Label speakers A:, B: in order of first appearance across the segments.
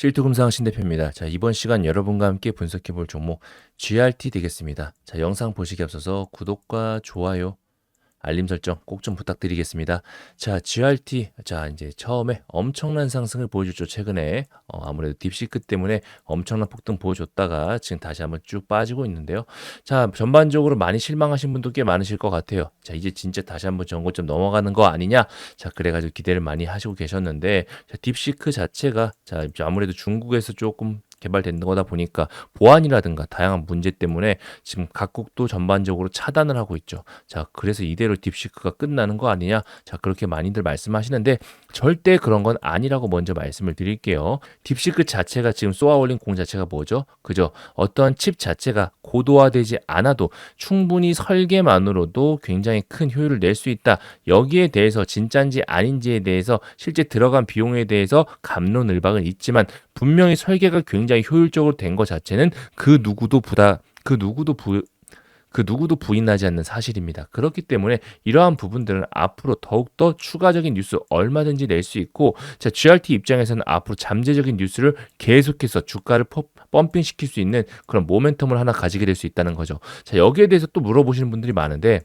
A: 실투금상 신대표입니다. 자, 이번 시간 여러분과 함께 분석해 볼 종목 GRT 되겠습니다. 자, 영상 보시기 앞서서 구독과 좋아요, 알림 설정 꼭 좀 부탁드리겠습니다. 자, GRT. 자, 이제 처음에 엄청난 상승을 보여줬죠. 최근에. 어, 아무래도 딥시크 때문에 엄청난 폭등 보여줬다가 지금 다시 한번 쭉 빠지고 있는데요. 자, 전반적으로 많이 실망하신 분도 꽤 많으실 것 같아요. 자, 이제 진짜 다시 한번 전고점 넘어가는 거 아니냐? 자, 그래가지고 기대를 많이 하시고 계셨는데, 자, 딥시크 자체가, 자, 아무래도 중국에서 조금 개발된 거다 보니까 보안이라든가 다양한 문제 때문에 지금 각국도 전반적으로 차단을 하고 있죠. 자, 그래서 이대로 딥시크가 끝나는 거 아니냐? 자, 그렇게 많이들 말씀하시는데 절대 그런 건 아니라고 먼저 말씀을 드릴게요. 딥시크 자체가 지금 쏘아올린 공 자체가 뭐죠? 그죠? 어떠한 칩 자체가 고도화되지 않아도 충분히 설계만으로도 굉장히 큰 효율을 낼 수 있다. 여기에 대해서 진짠지 아닌지에 대해서 실제 들어간 비용에 대해서 감론을박은 있지만 분명히 설계가 굉장히 효율적으로 된 것 자체는 그 누구도 부다 그 누구도 부, 그 누구도 부인하지 않는 사실입니다. 그렇기 때문에 이러한 부분들은 앞으로 더욱더 추가적인 뉴스 얼마든지 낼 수 있고 자 GRT 입장에서는 앞으로 잠재적인 뉴스를 계속해서 주가를 퍼, 펌핑 시킬 수 있는 그런 모멘텀을 하나 가지게 될 수 있다는 거죠. 자 여기에 대해서 또 물어보시는 분들이 많은데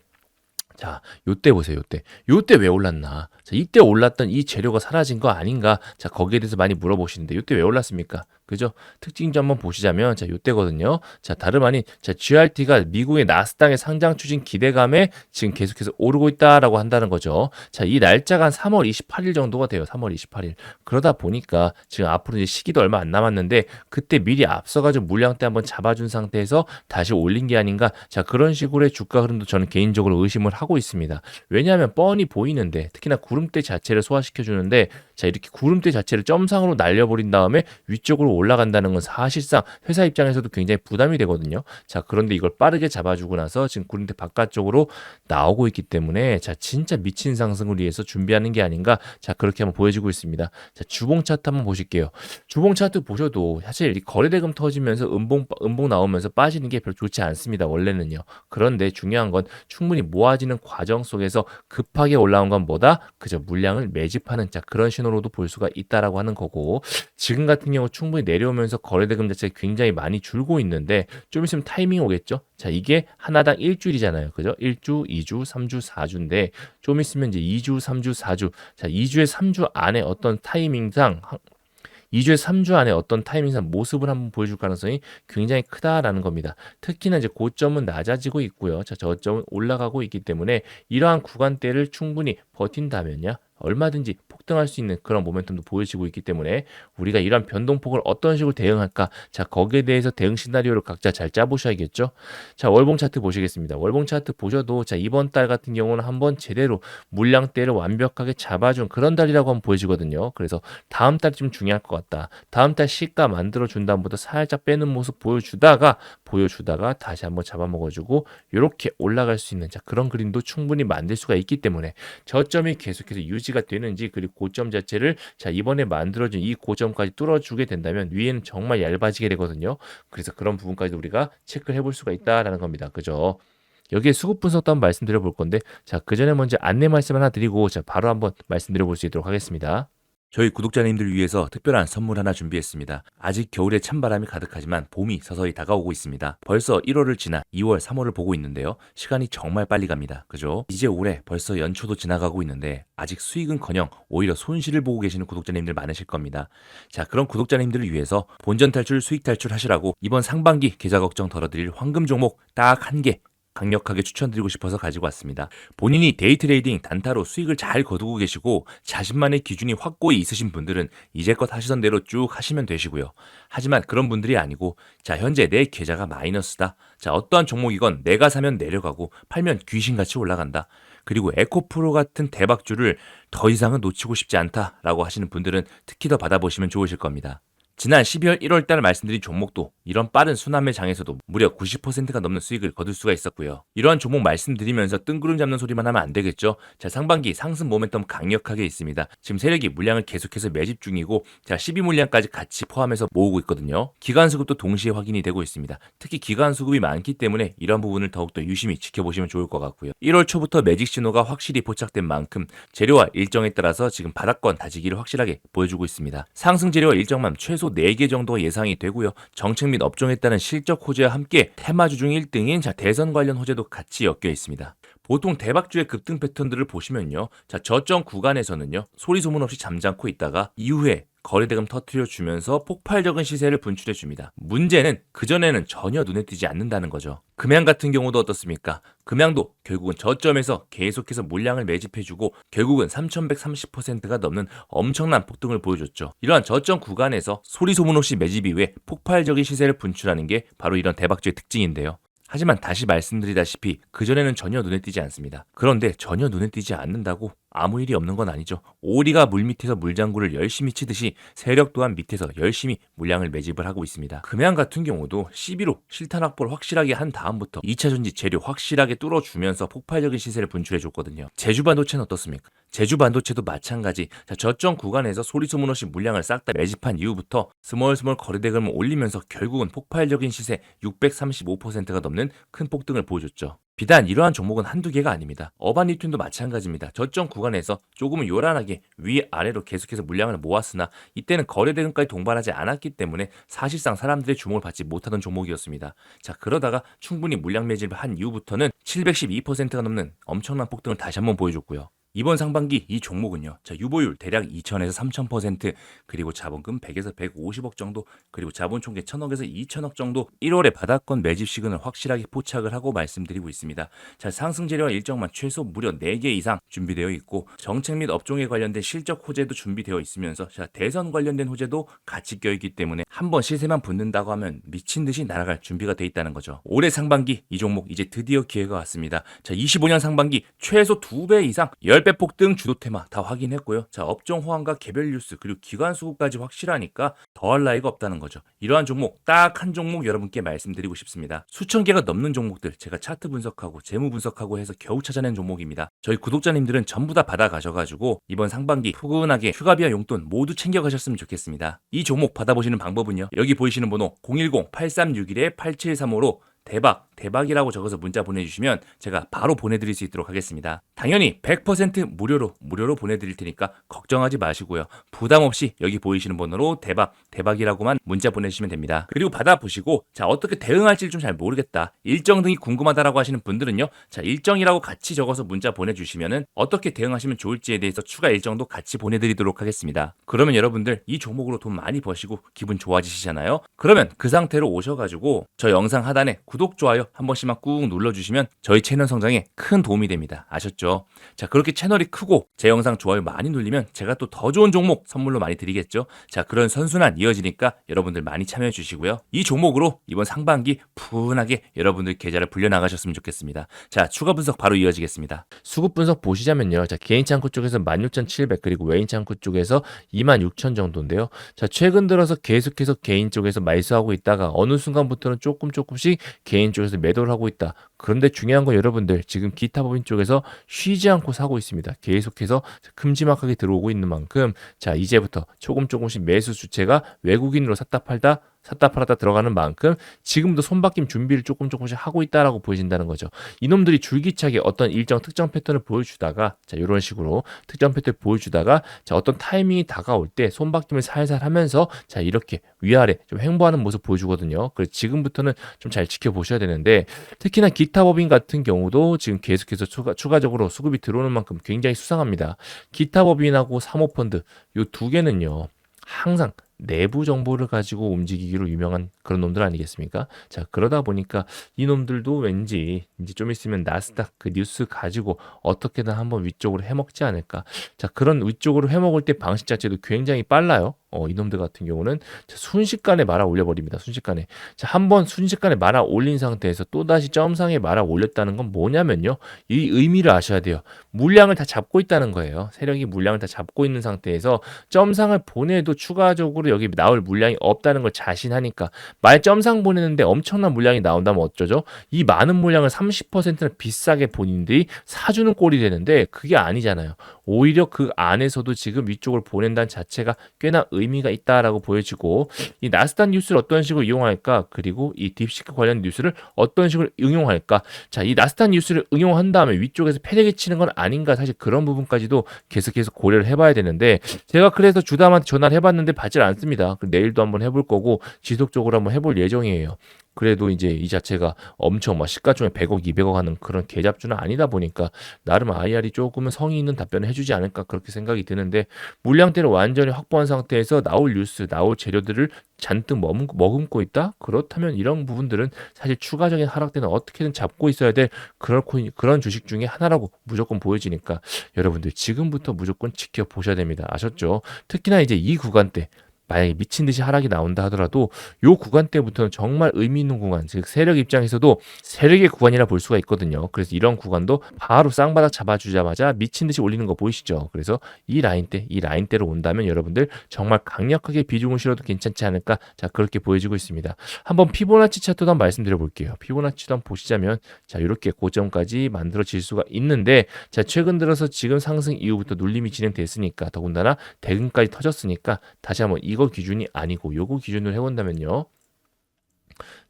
A: 자, 요때 보세요, 요때. 요때 왜 올랐나? 자, 이때 올랐던 이 재료가 사라진 거 아닌가? 자, 거기에 대해서 많이 물어보시는데, 요때 왜 올랐습니까? 그죠? 특징 좀 한번 보시자면, 자, 요때거든요. 자, 다름 아닌, 자, GRT가 미국의 나스닥의 상장 추진 기대감에 지금 계속해서 오르고 있다라고 한다는 거죠. 자, 이 날짜가 한 3월 28일 정도가 돼요. 3월 28일. 그러다 보니까 지금 앞으로 이제 시기도 얼마 안 남았는데, 그때 미리 앞서가지고 물량 때 한번 잡아준 상태에서 다시 올린 게 아닌가? 자, 그런 식으로의 주가 흐름도 저는 개인적으로 의심을 하고 있습니다. 왜냐하면 뻔히 보이는데, 특히나 구름대 자체를 소화시켜 주는데, 자, 이렇게 구름대 자체를 점상으로 날려버린 다음에 위쪽으로 올라간다는 건 사실상 회사 입장에서도 굉장히 부담이 되거든요. 자, 그런데 이걸 빠르게 잡아주고 나서 지금 구름대 바깥쪽으로 나오고 있기 때문에 자, 진짜 미친 상승을 위해서 준비하는 게 아닌가. 자, 그렇게 한번 보여지고 있습니다. 자, 주봉 차트 한번 보실게요. 주봉 차트 보셔도 사실 이 거래대금 터지면서 음봉 음봉 나오면서 빠지는 게 별로 좋지 않습니다. 원래는요. 그런데 중요한 건 충분히 모아지는 과정 속에서 급하게 올라온 건 뭐다? 그저 물량을 매집하는 자 그런 신호로도 볼 수가 있다라고 하는 거고 지금 같은 경우 충분히 내려오면서 거래대금 자체가 굉장히 많이 줄고 있는데 좀 있으면 타이밍 오겠죠? 자, 이게 하나당 일주일이잖아요. 그죠? 1주, 2주, 3주, 4주인데 좀 있으면 이제 2주, 3주, 4주. 자, 2주에 3주 안에 어떤 타이밍상 2주에 3주 안에 어떤 타이밍상 모습을 한번 보여줄 가능성이 굉장히 크다라는 겁니다. 특히나 이제 고점은 낮아지고 있고요. 자, 저점은 올라가고 있기 때문에 이러한 구간대를 충분히 버틴다면요. 얼마든지 폭등할 수 있는 그런 모멘텀도 보여지고 있기 때문에 우리가 이런 변동폭을 어떤 식으로 대응할까? 자, 거기에 대해서 대응 시나리오를 각자 잘 짜보셔야겠죠? 자, 월봉 차트 보시겠습니다. 월봉 차트 보셔도 자, 이번 달 같은 경우는 한번 제대로 물량대를 완벽하게 잡아준 그런 달이라고 한번 보여지거든요. 그래서 다음 좀 중요할 것 같다. 다음 달 시가 만들어준 다음부터 살짝 빼는 모습 보여주다가 보여주다가 다시 한번 잡아먹어주고 이렇게 올라갈 수 있는 자, 그런 그림도 충분히 만들 수가 있기 때문에 저점이 계속해서 유지 가 되는지 그리고 고점 자체를 자 이번에 만들어진 이 고점까지 뚫어주게 된다면 위에는 정말 얇아지게 되거든요. 그래서 그런 부분까지 우리가 체크를 해볼 수가 있다라는 겁니다. 그죠? 여기에 수급 분석도 한번 말씀드려 볼 건데 자 그 전에 먼저 안내 말씀 하나 드리고 자 바로 한번 말씀드려 볼 수 있도록 하겠습니다. 저희 구독자님들 위해서 특별한 선물 하나 준비했습니다. 아직 겨울에 찬바람이 가득하지만 봄이 서서히 다가오고 있습니다. 벌써 1월을 지나 2월, 3월을 보고 있는데요. 시간이 정말 빨리 갑니다. 그죠? 이제 올해 벌써 연초도 지나가고 있는데 아직 수익은커녕 오히려 손실을 보고 계시는 구독자님들 많으실 겁니다. 자, 그런 구독자님들을 위해서 본전 탈출, 수익 탈출 하시라고 이번 상반기 계좌 걱정 덜어드릴 황금 종목 딱 한 개 강력하게 추천드리고 싶어서 가지고 왔습니다. 본인이 데이 트레이딩 단타로 수익을 잘 거두고 계시고 자신만의 기준이 확고히 있으신 분들은 이제껏 하시던 대로 쭉 하시면 되시고요. 하지만 그런 분들이 아니고 자 현재 내 계좌가 마이너스다. 자 어떠한 종목이건 내가 사면 내려가고 팔면 귀신같이 올라간다. 그리고 에코프로 같은 대박주를 더 이상은 놓치고 싶지 않다라고 하시는 분들은 특히 더 받아보시면 좋으실 겁니다. 지난 12월 1월 달 말씀드린 종목도 이런 빠른 순환매 장에서도 무려 90%가 넘는 수익을 거둘 수가 있었고요. 이러한 종목 말씀드리면서 뜬구름 잡는 소리만 하면 안 되겠죠. 자, 상반기 상승 모멘텀 강력하게 있습니다. 지금 세력이 물량을 계속해서 매집 중이고 자, 12물량까지 같이 포함해서 모으고 있거든요. 기간 수급도 동시에 확인이 되고 있습니다. 특히 기간 수급이 많기 때문에 이런 부분을 더욱더 유심히 지켜보시면 좋을 것 같고요. 1월 초부터 매직 신호가 확실히 포착된 만큼 재료와 일정에 따라서 지금 바닥권 다지기를 확실하게 보여주고 있습니다. 상승 재료와 일정만 최소 최소 4개 정도가 예상이 되고요. 정책 및 업종에 따른 실적 호재와 함께 테마주 중 1등인 자 대선 관련 호재도 같이 엮여 있습니다. 보통 대박주의 급등 패턴들을 보시면요. 자, 저점 구간에서는요. 소리 소문 없이 잠잠고 있다가 이후에 거래대금 터트려 주면서 폭발적인 시세를 분출해 줍니다. 문제는 그전에는 전혀 눈에 띄지 않는다는 거죠. 금양 같은 경우도 어떻습니까? 금양도 결국은 저점에서 계속해서 물량을 매집해 주고 결국은 3130%가 넘는 엄청난 폭등을 보여줬죠. 이러한 저점 구간에서 소리 소문 없이 매집 이후에 폭발적인 시세를 분출하는 게 바로 이런 대박주의 특징인데요. 하지만 다시 말씀드리다시피 그전에는 전혀 눈에 띄지 않습니다. 그런데 전혀 눈에 띄지 않는다고 아무 일이 없는 건 아니죠. 오리가 물 밑에서 물장구를 열심히 치듯이 세력 또한 밑에서 열심히 물량을 매집을 하고 있습니다. 금양 같은 경우도 12로 실탄 확보를 확실하게 한 다음부터 2차 전지 재료 확실하게 뚫어주면서 폭발적인 시세를 분출해줬거든요. 제주 반도체는 어떻습니까? 제주 반도체도 마찬가지. 자, 저점 구간에서 소리 소문 없이 물량을 싹 다 매집한 이후부터 스멀스멀 거래대금을 올리면서 결국은 폭발적인 시세 635%가 넘는 큰 폭등을 보여줬죠. 비단 이러한 종목은 한두 개가 아닙니다. 어반리튠도 마찬가지입니다. 저점 구간에서 조금은 요란하게 위아래로 계속해서 물량을 모았으나 이때는 거래 대금까지 동반하지 않았기 때문에 사실상 사람들의 주목을 받지 못하던 종목이었습니다. 자 그러다가 충분히 물량 매집을 한 이후부터는 712%가 넘는 엄청난 폭등을 다시 한번 보여줬고요. 이번 상반기 이 종목은요. 자, 유보율 대략 2천에서 3,000% 그리고 자본금 100에서 150억 정도 그리고 자본 총계 1,000억에서 2,000억 정도 1월에 받았건 매집 시그널 확실하게 포착을 하고 말씀드리고 있습니다. 자, 상승 재료와 일정만 최소 무려 4개 이상 준비되어 있고 정책 및 업종에 관련된 실적 호재도 준비되어 있으면서 자, 대선 관련된 호재도 같이 껴 있기 때문에 한번 시세만 붙는다고 하면 미친 듯이 날아갈 준비가 돼 있다는 거죠. 올해 상반기 이 종목 이제 드디어 기회가 왔습니다. 자, 25년 상반기 최소 2배 이상 10배 폭 등 주도 테마 다 확인했고요. 자, 업종 호황과 개별 뉴스 그리고 기관 수급까지 확실하니까 더할 나위가 없다는 거죠. 이러한 종목 딱 한 종목 여러분께 말씀드리고 싶습니다. 수천 개가 넘는 종목들 제가 차트 분석하고 재무 분석하고 해서 겨우 찾아낸 종목입니다. 저희 구독자님들은 전부 다 받아 가셔가지고 이번 상반기 푸근하게 휴가비와 용돈 모두 챙겨 가셨으면 좋겠습니다. 이 종목 받아보시는 방법은요. 여기 보이시는 번호 010-8361-8735로 대박, 대박이라고 적어서 문자 보내주시면 제가 바로 보내드릴 수 있도록 하겠습니다. 당연히 100% 무료로, 무료로 보내드릴 테니까 걱정하지 마시고요. 부담 없이 여기 보이시는 번호로 대박, 대박이라고만 문자 보내주시면 됩니다. 그리고 받아보시고, 자, 어떻게 대응할지 좀 잘 모르겠다. 일정 등이 궁금하다라고 하시는 분들은요, 자, 일정이라고 같이 적어서 문자 보내주시면은 어떻게 대응하시면 좋을지에 대해서 추가 일정도 같이 보내드리도록 하겠습니다. 그러면 여러분들 이 종목으로 돈 많이 버시고 기분 좋아지시잖아요? 그러면 그 상태로 오셔가지고 저 영상 하단에 구 독, 좋아요 한 번씩만 꾹 눌러주시면 저희 채널 성장에 큰 도움이 됩니다. 아셨죠? 자, 그렇게 채널이 크고 제 영상 좋아요 많이 눌리면 제가 또 더 좋은 종목 선물로 많이 드리겠죠? 자, 그런 선순환 이어지니까 여러분들 많이 참여해 주시고요. 이 종목으로 이번 상반기 푸근하게 여러분들 계좌를 불려나가셨으면 좋겠습니다. 자, 추가 분석 바로 이어지겠습니다. 수급 분석 보시자면요. 자, 개인 창구 쪽에서 16,700 그리고 외인 창구 쪽에서 26,000 정도인데요. 자, 최근 들어서 계속해서 개인 쪽에서 말수하고 있다가 어느 순간부터는 조금 조금씩 개인 쪽에서 매도를 하고 있다. 그런데 중요한 건 여러분들 지금 기타 법인 쪽에서 쉬지 않고 사고 있습니다. 계속해서 큼지막하게 들어오고 있는 만큼 자 이제부터 조금 조금씩 매수 주체가 외국인으로 샀다 팔다 샀다 팔았다 들어가는 만큼 지금도 손바뀜 준비를 조금 조금씩 하고 있다라고 보여진다는 거죠. 이놈들이 줄기차게 어떤 일정 특정 패턴을 보여주다가 자 이런 식으로 특정 패턴을 보여주다가 자 어떤 타이밍이 다가올 때 손바뀜을 살살 하면서 자 이렇게 위아래 좀 횡보하는 모습 보여주거든요. 그래서 지금부터는 좀 잘 지켜보셔야 되는데 특히나 기타 법인 같은 경우도 지금 계속해서 추가, 추가 적으로 수급이 들어오는 만큼 굉장히 수상합니다. 기타 법인하고 사모펀드 요두 개는요 항상 내부 정보를 가지고 움직이기로 유명한 그런 놈들 아니겠습니까? 자, 그러다 보니까 이 놈들도 왠지 이제 좀 있으면 나스닥 그 뉴스 가지고 어떻게든 한번 위쪽으로 해먹지 않을까. 자, 그런 위쪽으로 해먹을 때 방식 자체도 굉장히 빨라요. 어, 이놈들 같은 경우는 자, 순식간에 말아 올려버립니다. 순식간에. 자, 한번 순식간에 말아 올린 상태에서 또다시 점상에 말아 올렸다는 건 뭐냐면요. 이 의미를 아셔야 돼요. 물량을 다 잡고 있다는 거예요. 세력이 물량을 다 잡고 있는 상태에서 점상을 보내도 추가적으로 여기 나올 물량이 없다는 걸 자신하니까 말 점상 보내는데 엄청난 물량이 나온다면 어쩌죠? 이 많은 물량을 30%는 비싸게 본인들이 사주는 꼴이 되는데 그게 아니잖아요. 오히려 그 안에서도 지금 위쪽으로 보낸다는 자체가 꽤나 의미가 있다라고 보여지고 이 나스닥 뉴스를 어떤 식으로 이용할까 그리고 이 딥시크 관련 뉴스를 어떤 식으로 응용할까 자 이 나스닥 뉴스를 응용한 다음에 위쪽에서 패대기 치는 건 아닌가 사실 그런 부분까지도 계속해서 고려를 해봐야 되는데 제가 그래서 주담한테 전화를 해봤는데 받질 않습니다. 않습니다. 그 내일도 한번 해볼 거고 지속적으로 한번 해볼 예정이에요. 그래도 이제 이 자체가 엄청 막 시가총액 100억, 200억 하는 그런 계잡주는 아니다 보니까 나름 IR이 조금은 성의 있는 답변을 해주지 않을까 그렇게 생각이 드는데 물량대를 완전히 확보한 상태에서 나올 뉴스, 나올 재료들을 잔뜩 머금, 머금고 있다? 그렇다면 이런 부분들은 사실 추가적인 하락 때는 어떻게든 잡고 있어야 될 그런 코인, 그런 주식 중에 하나라고 무조건 보여지니까 여러분들 지금부터 무조건 지켜보셔야 됩니다. 아셨죠? 특히나 이제 이 구간대 만약에 미친 듯이 하락이 나온다 하더라도 요 구간 때부터는 정말 의미 있는 구간, 즉 세력 입장에서도 세력의 구간이라 볼 수가 있거든요. 그래서 이런 구간도 바로 쌍바닥 잡아주자마자 미친 듯이 올리는 거 보이시죠? 그래서 이 라인 때, 이 라인 때로 온다면 여러분들 정말 강력하게 비중을 실어도 괜찮지 않을까? 자 그렇게 보여지고 있습니다. 한번 피보나치 차트도 한번 말씀드려 볼게요. 피보나치도 한번 보시자면 자 이렇게 고점까지 만들어질 수가 있는데 자 최근 들어서 지금 상승 이후부터 눌림이 진행됐으니까 더군다나 대금까지 터졌으니까 다시 한번 이거 기준이 아니고 요거 기준으로 해본다면요.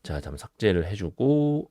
A: 자, 잠 삭제를 해주고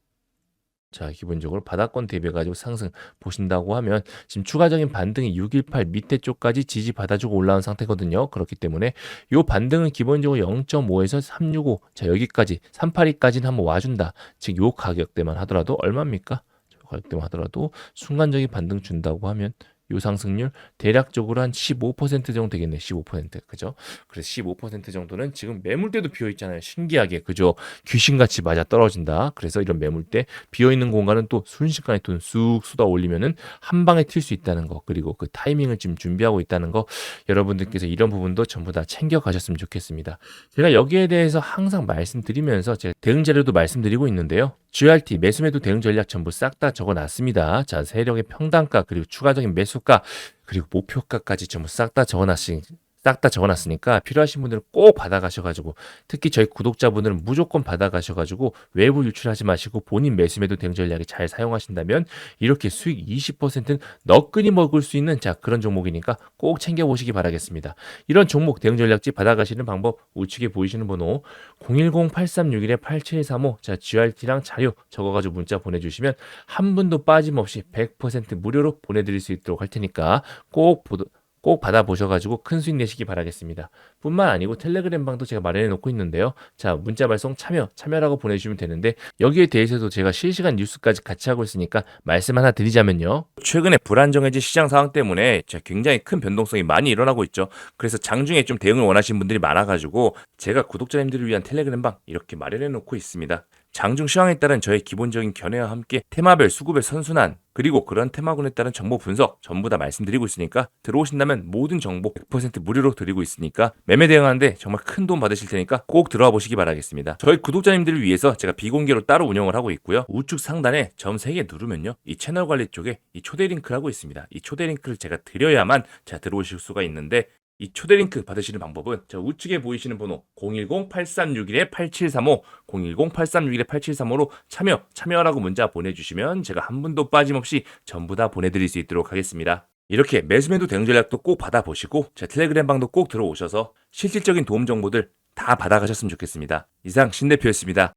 A: 자, 기본적으로 바닥권 대비해가지고 상승 보신다고 하면 지금 추가적인 반등이 618 밑에 쪽까지 지지 받아주고 올라온 상태거든요. 그렇기 때문에 요 반등은 기본적으로 0.5에서 365, 자 여기까지 382까지는 한번 와준다. 즉 요 가격대만 하더라도 얼마입니까? 저 가격대만 하더라도 순간적인 반등 준다고 하면 요 상승률 대략적으로 한 15% 정도 되겠네. 15% 그죠? 그래서 15% 정도는 지금 매물대도 비어 있잖아요. 신기하게 그죠? 귀신같이 맞아 떨어진다. 그래서 이런 매물대 비어 있는 공간은 또 순식간에 돈 쑥 쏟아 올리면은 한 방에 튈 수 있다는 거 그리고 그 타이밍을 지금 준비하고 있다는 거 여러분들께서 이런 부분도 전부 다 챙겨 가셨으면 좋겠습니다. 제가 여기에 대해서 항상 말씀드리면서 제가 대응 자료도 말씀드리고 있는데요. GRT 매수매도 대응 전략 전부 싹 다 적어 놨습니다. 자 세력의 평단가 그리고 추가적인 매수 가 그리고 목표가까지 전부 싹 다 적어놨으니 싹다 적어놨으니까 필요하신 분들은 꼭 받아가셔가지고 특히 저희 구독자분들은 무조건 받아가셔가지고 외부 유출하지 마시고 본인 매수매도 대응 전략에 잘 사용하신다면 이렇게 수익 20%는 너끈히 먹을 수 있는 자 그런 종목이니까 꼭 챙겨보시기 바라겠습니다. 이런 종목 대응 전략지 받아가시는 방법 우측에 보이시는 번호 010-8361-8735 자 GRT랑 자료 적어가지고 문자 보내주시면 한 분도 빠짐없이 100% 무료로 보내드릴 수 있도록 할 테니까 꼭 보도 꼭 받아보셔가지고 큰 수익 내시기 바라겠습니다. 뿐만 아니고 텔레그램 방도 제가 마련해 놓고 있는데요. 자, 문자 발송 참여, 참여라고 보내주시면 되는데 여기에 대해서도 제가 실시간 뉴스까지 같이 하고 있으니까 말씀 하나 드리자면요. 최근에 불안정해진 시장 상황 때문에 굉장히 큰 변동성이 많이 일어나고 있죠. 그래서 장중에 좀 대응을 원하시는 분들이 많아가지고 제가 구독자님들을 위한 텔레그램 방 이렇게 마련해 놓고 있습니다. 장중 시황에 따른 저의 기본적인 견해와 함께 테마별 수급의 선순환 그리고 그런 테마군에 따른 정보 분석 전부 다 말씀드리고 있으니까 들어오신다면 모든 정보 100% 무료로 드리고 있으니까 매매 대응하는데 정말 큰 도움 받으실 테니까 꼭 들어와 보시기 바라겠습니다. 저희 구독자님들을 위해서 제가 비공개로 따로 운영을 하고 있고요. 우측 상단에 점 3개 누르면요. 이 채널 관리 쪽에 이 초대 링크라고 있습니다. 이 초대 링크를 제가 드려야만 자 들어오실 수가 있는데 이 초대 링크 받으시는 방법은 저 우측에 보이시는 번호 010-8361-8735 010-8361-8735로 참여, 참여라고 문자 보내주시면 제가 한 분도 빠짐없이 전부 다 보내드릴 수 있도록 하겠습니다. 이렇게 매수매도 대응 전략도 꼭 받아보시고 제 텔레그램 방도 꼭 들어오셔서 실질적인 도움 정보들 다 받아가셨으면 좋겠습니다. 이상 신 대표였습니다.